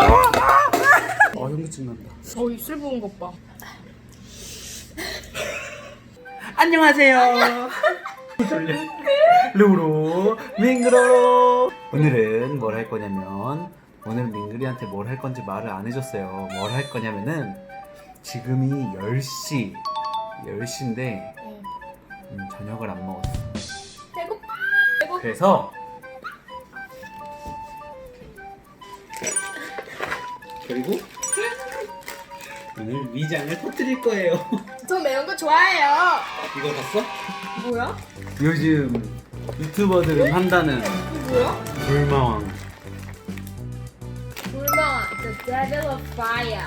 아 현기증 난다. 어 입술 부은 것 봐. 안녕하세요. 루루 밍그로로. 오늘은 뭘 할 거냐면 오늘 민그리한테 뭘 할 건지 말을 안 해줬어요. 뭘 할 거냐면은 지금이 10시 10시인데 음, 저녁을 안 먹었어. 배고파. 그래서 그리고 오늘 위장을 터뜨릴 거예요. 저 매운 거 좋아해요. 이거 봤어? 뭐야? 요즘 유튜버들은 한다는 뭐야? 불마왕. 불멍. The Devil of Fire.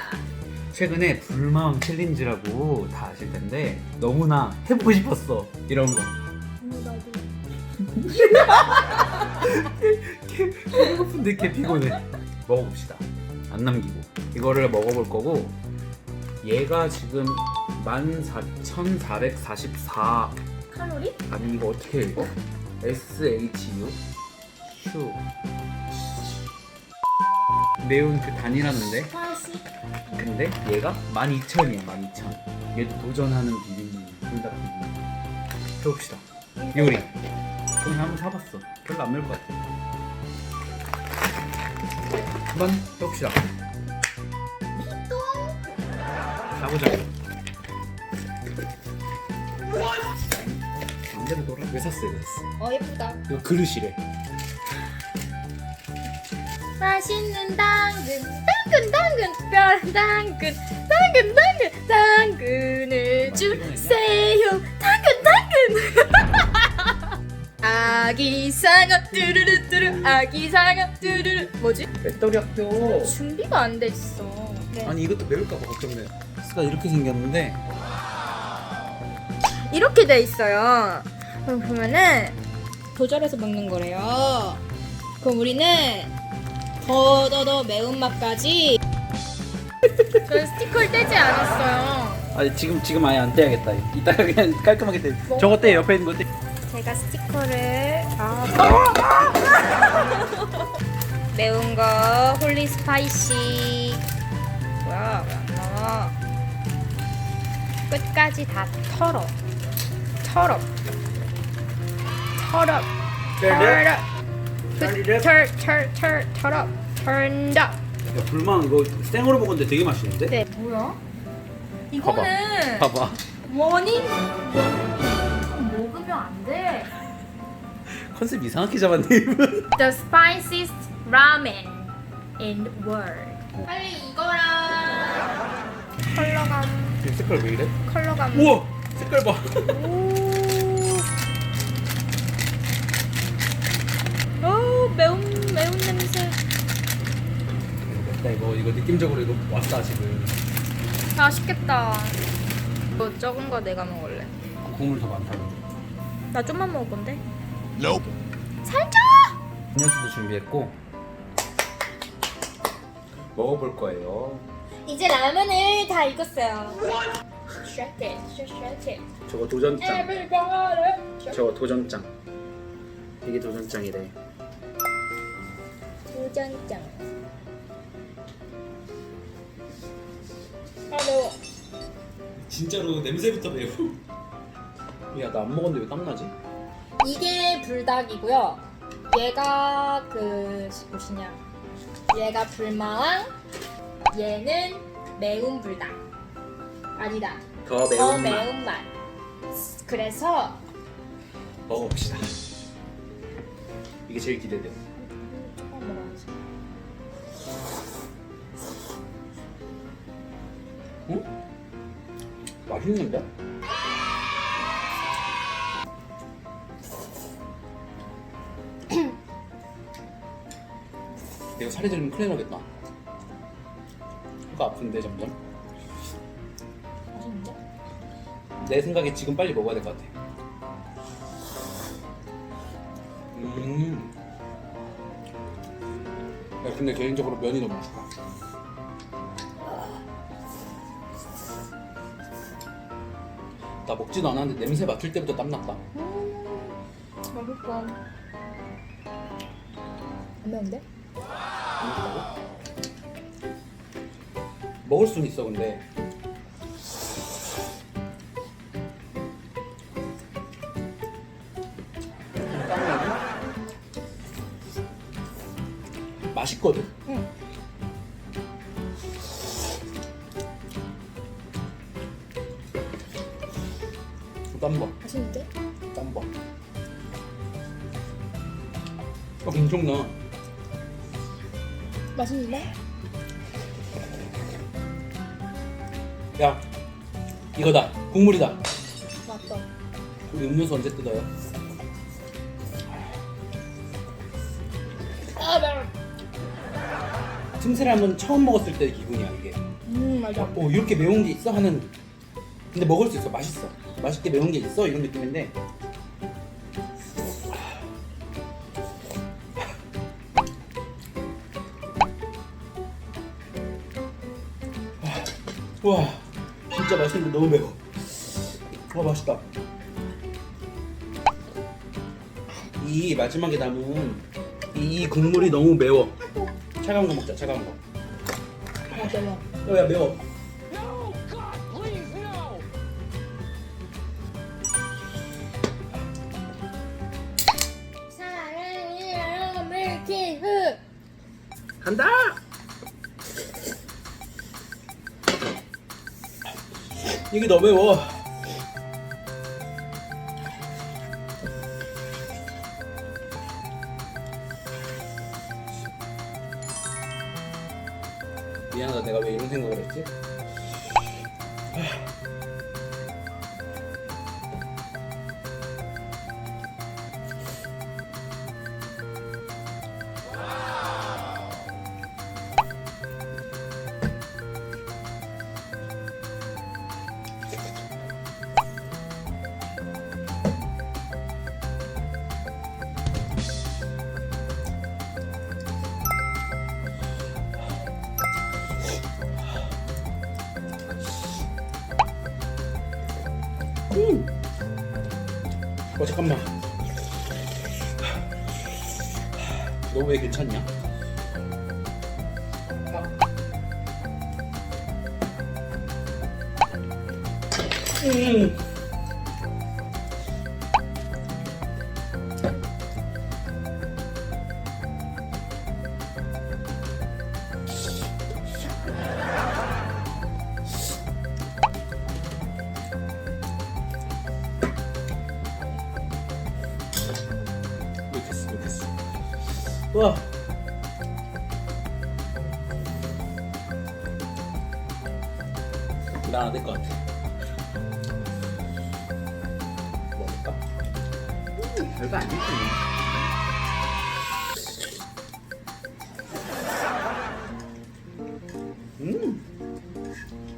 최근에 불마왕 챌린지라고 다 아실 텐데 너무나 해보고 싶었어 이런 거. 어, 나도. 배고픈데 개 피곤해. 먹어봅시다. 안 남기고. 이거를 먹어볼 거고 얘가 지금 14,444 칼로리? 아니 이거 어떻게 읽어? SHU 슈 매운 그 단위라는데? 80. 근데 얘가 12,000이야 12,000 얘도 도전하는 비빔 불닭 비빔 해봅시다. 요리. 오늘 한번 사봤어. 별로 안 매울 것 같아 한번 해봅시다 가보자 안대로 돌아 왜 샀어 이거 어 예쁘다. 이거 그릇이래 맛있는 당근, 당근, 당근, 별 당근, 당근, 당근, 당근을 주세요. 당근, 당근. 아기 상어 뚜루루 뚜루 아기 상어 뚜루루 뭐지? 배터리 학교 준비가 안 돼 있어. 네. 아니 이것도 매울까봐 걱정돼 스가 이렇게 생겼는데 이렇게 돼 있어요. 그럼 보면은 조절해서 먹는 거래요. 그럼 우리는 더 더 더 매운맛까지 저는 스티커를 떼지 않았어요. 아니 지금 지금 아예 안 떼야겠다 이따가 그냥 깔끔하게 떼 저거 떼 옆에 있는 거 떼 제가 스티커를 아, 매운 거 홀리 스파이시. 뭐야 왜 안 나와? 끝까지 다 털어. 털어. 털어. 털어. 털털털 털어. 털다 야 불망 이거 생으로 먹었는데 되게 맛있는데? 네 뭐야? 이거는 봐봐. 원인 안 돼 컨셉 이상하게 잡았네 이분 The spiciest ramen in the world. 빨리 이거랑 컬러감, 이 색깔 왜 이래? 컬러감. 우와 색깔 봐 오, 오 매운 매운 냄새. 나 이거 이거 느낌적으로 이거 왔다 지금 맛있겠다. 이거 적은 거 내가 먹을래. 국물 더 많다는데 나 좀만 먹을 건데. Nope. 살짝. 음료수도 준비했고 먹어볼 거예요 이제 라면을 다 익었어요. Shake it, shake it. 저거 도전장 Everybody. 저거 도전장 이게 도전장이래 도전장. 아 매워. 진짜로 냄새부터 매워 야 나 안 먹었는데 왜 땀나지? 이게 불닭이고요. 얘가 그 무엇이냐? 얘가 불마왕. 얘는 매운 불닭. 아니다. 더 더 매운 맛 매운 맛. 그래서 먹어봅시다 이게 제일 기대돼 조금 먹어야지. 응? 맛있는데? 내가 살이 들면 큰일 나겠다 코가 아픈데 점점 맛있는데? 내 생각에 지금 빨리 먹어야 될 것 같아 음. 야 근데 개인적으로 면이 너무 좋아 나 먹지도 않았는데 냄새 맡을 때부터 땀났다 맛있어. 안 매운데? 안 먹다고? 먹을 수는 있어 근데 맛있거든. 응. 땀봐, 맛있는데? 땀봐. 어, 엄청나. 맛있는데? 야, 이거다. 국물이다. 맞다. 우리 음료수 언제 뜯어요? 아 매워. 틈새라면 처음 먹었을 때 기분이야 이게. 음 맞아. 어 이렇게 매운 게 있어 하는. 근데 먹을 수 있어. 맛있어. 맛있게 매운 게 있어 이런 느낌인데. 와 진짜 맛있는데 너무 매워. 와 맛있다. 이 마지막에 남은 이 국물이 너무 매워. 차가운 거 먹자. 차가운 거. 아 매워. 어, 야 매워. 사랑이랑 밀키트. 간다. 이게 너무 매워. 어 잠깐만. 너 왜 괜찮냐? 음. 와. 나안 될것 같아. 먹을까? 음, 별거 아니지. 음,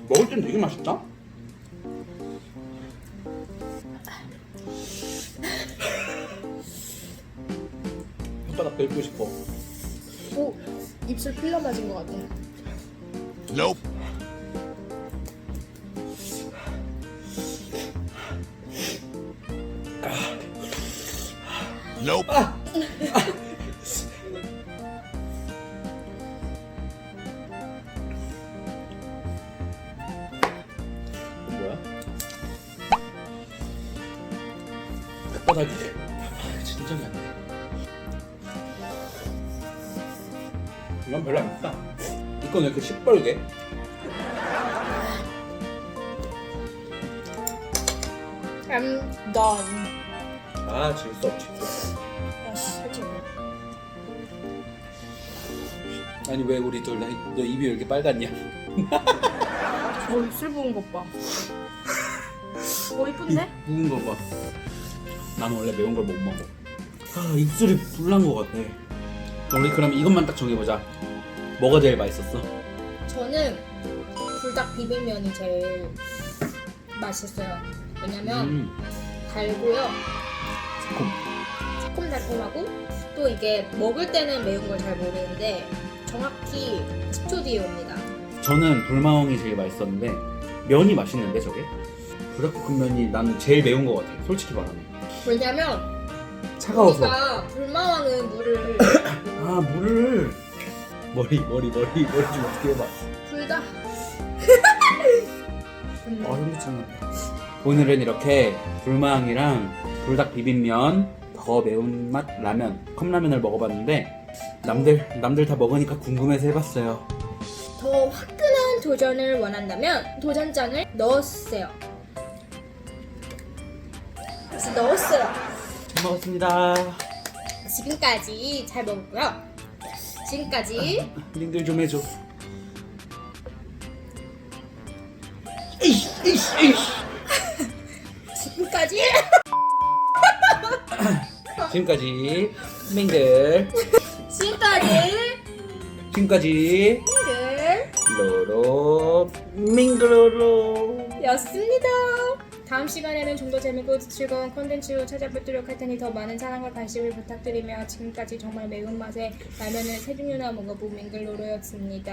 먹을 땐 되게 맛있다. 입술 필러 맞은 것 같아. Nope. Nope. 이건 별로 안 맵다. 이건 왜 이렇게 시뻘게? I'm done. 아, 질 수 없지. 솔직히. 아니 왜 우리 둘 다 너 입이 왜 이렇게 빨갛냐? 어 입술 부은 것 봐. 어 이쁜데? 부은 거 봐. 나는 원래 매운 걸 못 먹어. 아 입술이 불난 거 같아. 우리 그럼 이것만 딱 정해보자. 뭐가 제일 맛있었어? 저는 불닭 비빔면이 제일 맛있어요. 왜냐면 음, 달고요. 새콤. 새콤달콤하고 또 이게 먹을 때는 매운 걸 잘 모르는데 정확히 10초 뒤에 옵니다. 저는 불마왕이 제일 맛있었는데 면이 맛있는데 저게? 불닭볶음면이 나는 제일 매운 거 같아. 솔직히 말하면. 왜냐면 차가워서. 우리가 불마왕은 물을 아 물을 머리 머리 머리 머리 좀 어떻게 해봐. 불닭 음. 어 현미증 오늘은 이렇게 불망이랑 불닭 비빔면 더 매운맛 라면 컵라면을 먹어봤는데 남들 남들 다 먹으니까 궁금해서 해봤어요 더 화끈한 도전을 원한다면 도전장을 넣었어요. 그래서 넣었어요. 잘 먹었습니다 지금까지 잘 먹었고요. 지금까지 링들 좀 해줘 에이씨 에이씨 에이씨 지금까지 지금까지 링들 지금까지 지금까지 들 로로 밍그로로 였습니다. 다음 시간에는 좀 더 재밌고 즐거운 콘텐츠로 찾아뵙도록 할 테니 더 많은 사랑과 관심을 부탁드리며 지금까지 정말 매운맛의 라면을 세종류나 먹어본 맹글로로였습니다.